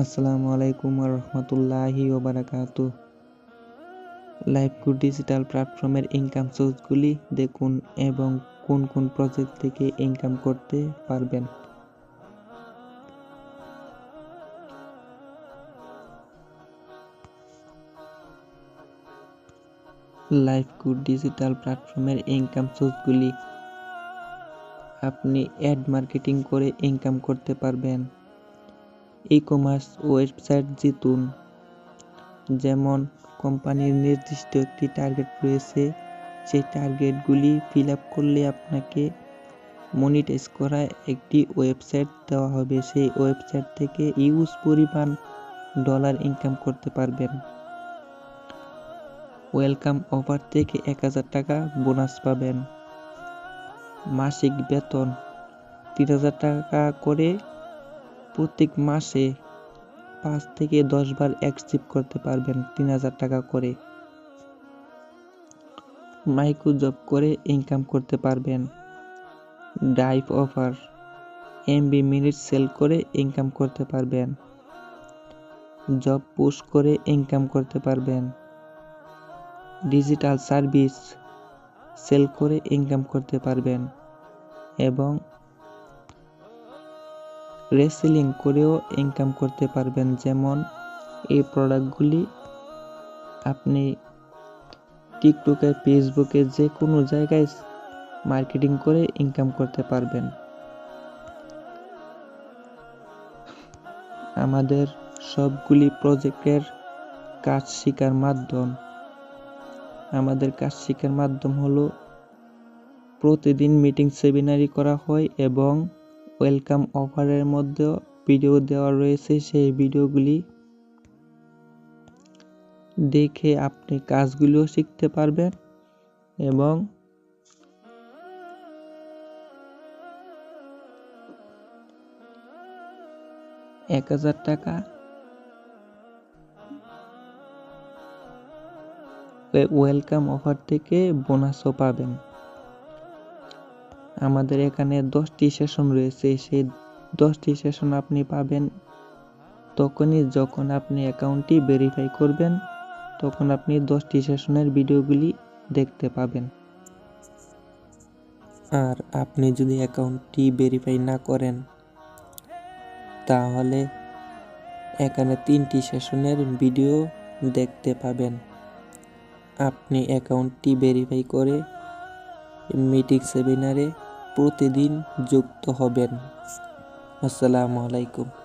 আসসালামু আলাইকুম রহমতুল্লাহি ওবারাকাতু লাইভকু ডিজিটাল প্ল্যাটফর্মের ইনকাম সোর্সগুলি দেখুন এবং কোন কোন প্রজেক্ট থেকে ইনকাম করতে পারবেন। লাইভকু ডিজিটাল প্ল্যাটফর্মের ইনকাম সোর্সগুলি আপনি অ্যাড মার্কেটিং করে ইনকাম করতে পারবেন। ই কমার্স ওয়েবসাইট জিতুন। যেমন, কোম্পানির নির্দিষ্ট একটি টার্গেট রয়েছে, সেই টার্গেটগুলি ফিল আপ করলে আপনাকে মনিটাইজ করা একটি ওয়েবসাইট দেওয়া হবে। সেই ওয়েবসাইট থেকে ইউজ পরিমাণ ডলার ইনকাম করতে পারবেন। ওয়েলকাম অফার থেকে এক হাজার টাকা বোনাস পাবেন। মাসিক বেতন তিন হাজার টাকা করে প্রত্যেক মাসে পাঁচ থেকে দশ বার অ্যাকসিভ করতে পারবেন তিন হাজার টাকা করে। মাইক্রো জব করে ইনকাম করতে পারবেন। Drive offer MB minute sell করে ইনকাম করতে পারবেন। জব পুশ করে ইনকাম করতে পারবেন। ডিজিটাল সার্ভিস সেল করে ইনকাম করতে পারবেন। এবং রেসেলিং করেও ইনকাম করতে পারবেন। যেমন এই প্রোডাক্টগুলি আপনি টিকটকে ফেসবুকে যে কোনো জায়গায় মার্কেটিং করে ইনকাম করতে পারবেন। আমাদের সবগুলি প্রজেক্টের কাজ শেখার মাধ্যম। আমাদের কাজ শেখার মাধ্যম হলো প্রতিদিন মিটিং সেমিনারি করা হয় এবং ওয়েলকাম অফারের মধ্যেও ভিডিও দেওয়া রয়েছে সেই ভিডিওগুলি। দেখে আপনি কাজগুলিও শিখতে পারবেন এবং এক হাজার টাকা ওয়েলকাম অফার থেকে বোনাসও পাবেন। আমাদের এখানে দশটি সেশন রয়েছে। সেই দশটি সেশন আপনি পাবেন তখনই যখন আপনি অ্যাকাউন্টটি ভেরিফাই করবেন, তখন আপনি দশটি সেশনের ভিডিওগুলি দেখতে পাবেন। আর আপনি যদি অ্যাকাউন্টটি ভেরিফাই না করেন, তাহলে এখানে তিনটি সেশনের ভিডিও দেখতে পাবেন। আপনি অ্যাকাউন্টটি ভেরিফাই করে মিটিং সেমিনারে প্রতিদিন যুক্ত হবেন। আসসালামু আলাইকুম।